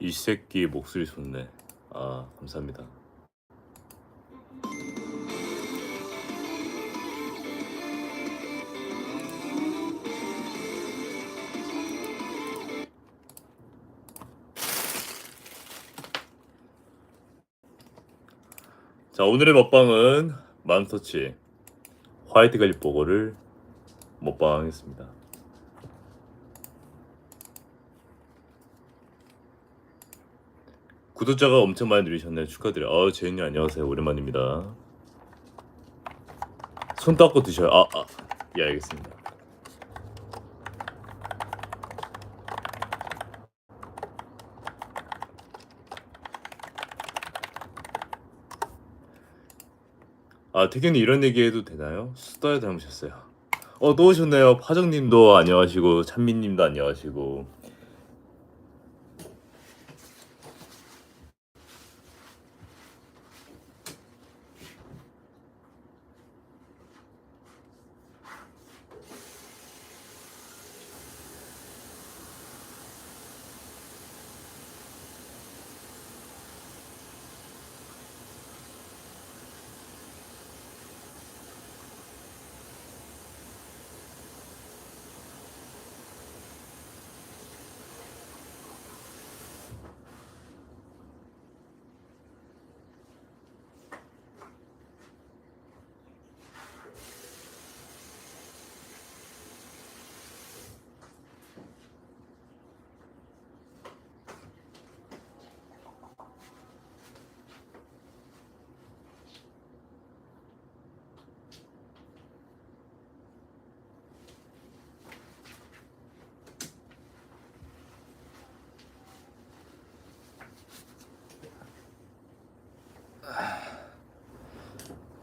이 새끼 목소리 좋네. 아 감사합니다. 자 오늘의 먹방은 맘스터치 화이트 갈릭 버거를 먹방하겠습니다. 구독자가 엄청 많이 늘리셨네요. 축하드려요. 아, 제인님 안녕하세요. 오랜만입니다. 손 닦고 드셔요. 아, 아. 예, 알겠습니다. 아, 태균이 이런 얘기 해도 되나요? 수다에 닮으셨어요. 어, 또 오셨네요. 파정님도 안녕하시고, 찬민님도 안녕하시고.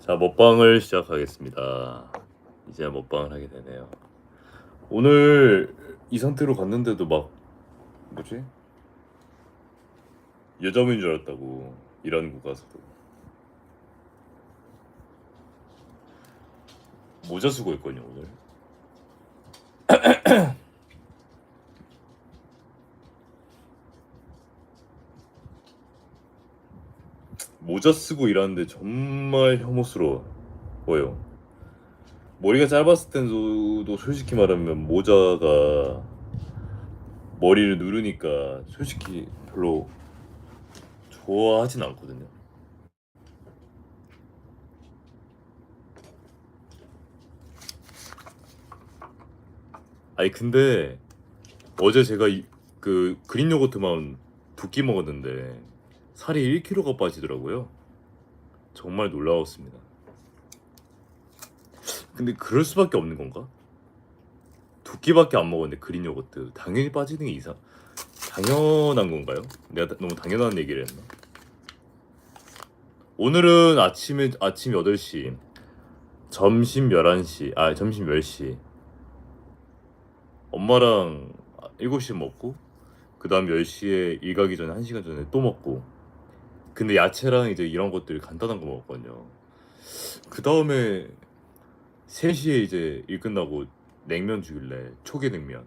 자 먹방을 시작하겠습니다. 이제 먹방을 하게 되네요. 오늘 이 상태로 갔는데도 막 뭐지? 여자분인 줄 알았다고 일하는 곳 가서도 모자 쓰고 있거든요 오늘. 모자 쓰고 일하는데 정말 혐오스러워 보여. 머리가 짧았을 때도 솔직히 말하면 모자가 머리를 누르니까 솔직히 별로 좋아하진 않거든요. 아니 근데 어제 제가 이- 그 그린 요거트만 두 끼 먹었는데 살이 1kg가 빠지더라고요. 정말 놀라웠습니다. 근데 그럴 수밖에 없는 건가? 두 끼밖에 안 먹었는데 그린 요거트 당연히 빠지는 게 이상 당연한 건가요? 내가 다- 너무 당연한 얘기를 했나? 오늘은 아침에 아침 8시 점심 11시 아 점심 10시 엄마랑 7시에 먹고 그 다음 10시에 일 가기 전에 1시간 전에 또 먹고 근데 야채랑 이제 이런 것들 간단한 거 먹었거든요. 그 다음에 3시에 이제 일 끝나고 냉면 주길래 초계 냉면.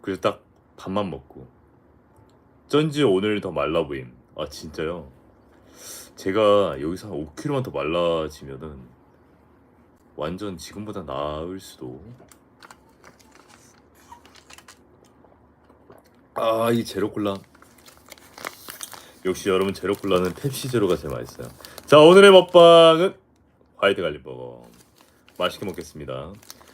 그래서 딱 밥만 먹고. 쩐지 오늘 더 말라 보임. 아 진짜요? 제가 여기서 한 5kg만 더 말라지면은 완전 지금보다 나을 수도. 아 이 제로콜라 역시 여러분 제로콜라는 펩시 제로가 제일 맛있어요. 자 오늘의 먹방은 화이트 갈릭버거. 맛있게 먹겠습니다